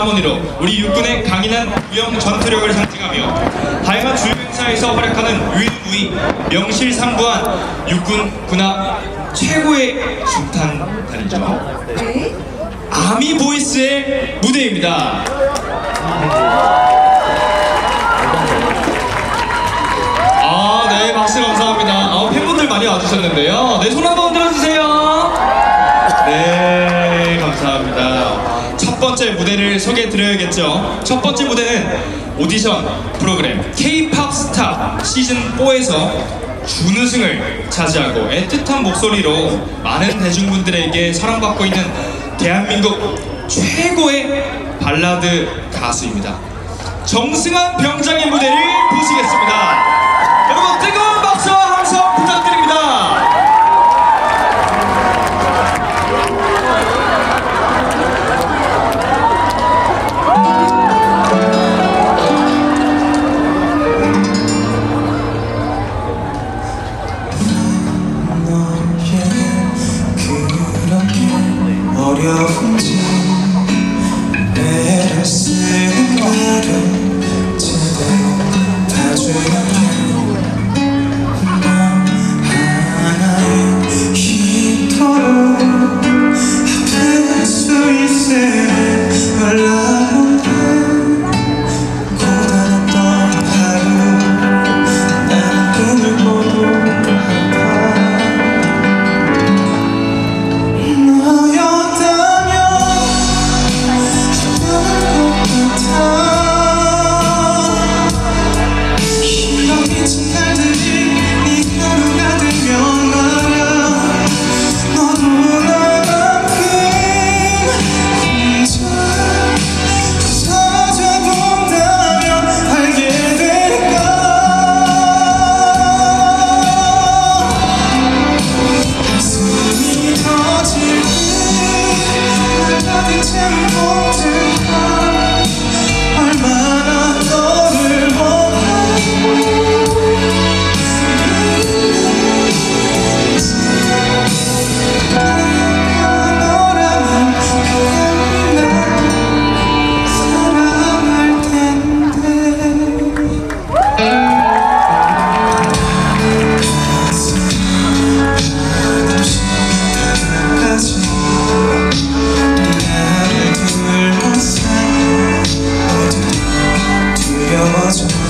하모니로 우리 육군의 강인한 무형 전투력을 상징하며 다양한 주요 행사에서 활약하는 유일무이 명실상부한 육군 군함 최고의 중탄단이죠. 네. 아미 보이스의 무대입니다. 아, 네, 박수 감사합니다. 아, 팬분들 많이 와주셨는데요. 네, 손 한번 번째 무대를 소개해 드려야겠죠. 첫 번째 무대는 오디션 프로그램 K-팝 스타 시즌 4에서 준우승을 차지하고 애틋한 목소리로 많은 대중분들에게 사랑받고 있는 대한민국 최고의 발라드 가수입니다. 정승환 병장의 무대를 애를 쓰는 나를 제대로 봐주면 That's